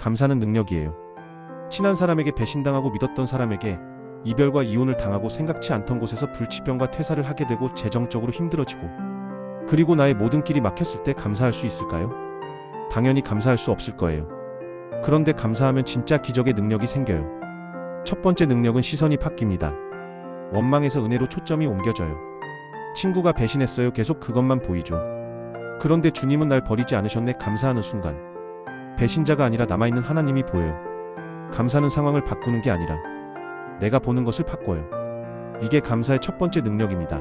감사는 능력이에요. 친한 사람에게 배신당하고 믿었던 사람에게 이별과 이혼을 당하고 생각치 않던 곳에서 불치병과 퇴사를 하게 되고 재정적으로 힘들어지고 그리고 나의 모든 길이 막혔을 때 감사할 수 있을까요? 당연히 감사할 수 없을 거예요. 그런데 감사하면 진짜 기적의 능력이 생겨요. 첫 번째 능력은 시선이 바뀝니다. 원망에서 은혜로 초점이 옮겨져요. 친구가 배신했어요. 계속 그것만 보이죠. 그런데 주님은 날 버리지 않으셨네. 감사하는 순간. 배신자가 아니라 남아있는 하나님이 보여요. 감사는 상황을 바꾸는 게 아니라 내가 보는 것을 바꿔요. 이게 감사의 첫 번째 능력입니다.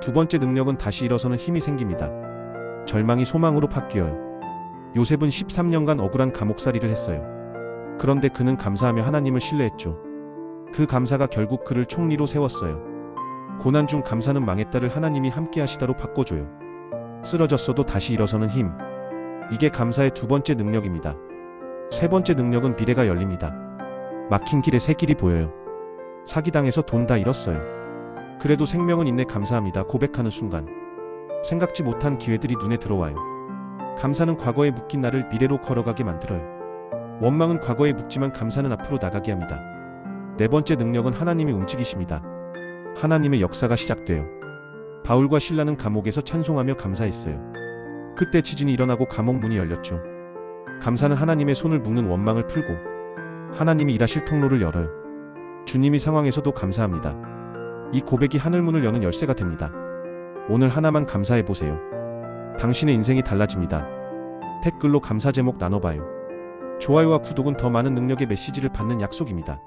두 번째 능력은 다시 일어서는 힘이 생깁니다. 절망이 소망으로 바뀌어요. 요셉은 13년간 억울한 감옥살이를 했어요. 그런데 그는 감사하며 하나님을 신뢰했죠. 그 감사가 결국 그를 총리로 세웠어요. 고난 중 감사는 망했다를 하나님이 함께 하시다로 바꿔줘요. 쓰러졌어도 다시 일어서는 힘. 이게 감사의 두 번째 능력입니다. 세 번째 능력은 미래가 열립니다. 막힌 길에 새 길이 보여요. 사기당해서 돈 다 잃었어요. 그래도 생명은 있네 감사합니다 고백하는 순간. 생각지 못한 기회들이 눈에 들어와요. 감사는 과거에 묶인 나를 미래로 걸어가게 만들어요. 원망은 과거에 묶지만 감사는 앞으로 나가게 합니다. 네 번째 능력은 하나님이 움직이십니다. 하나님의 역사가 시작돼요. 바울과 신라는 감옥에서 찬송하며 감사했어요. 그때 지진이 일어나고 감옥 문이 열렸죠. 감사는 하나님의 손을 묶는 원망을 풀고 하나님이 일하실 통로를 열어요. 주님이 상황에서도 감사합니다. 이 고백이 하늘문을 여는 열쇠가 됩니다. 오늘 하나만 감사해 보세요. 당신의 인생이 달라집니다. 댓글로 감사 제목 나눠봐요. 좋아요와 구독은 더 많은 능력의 메시지를 받는 약속입니다.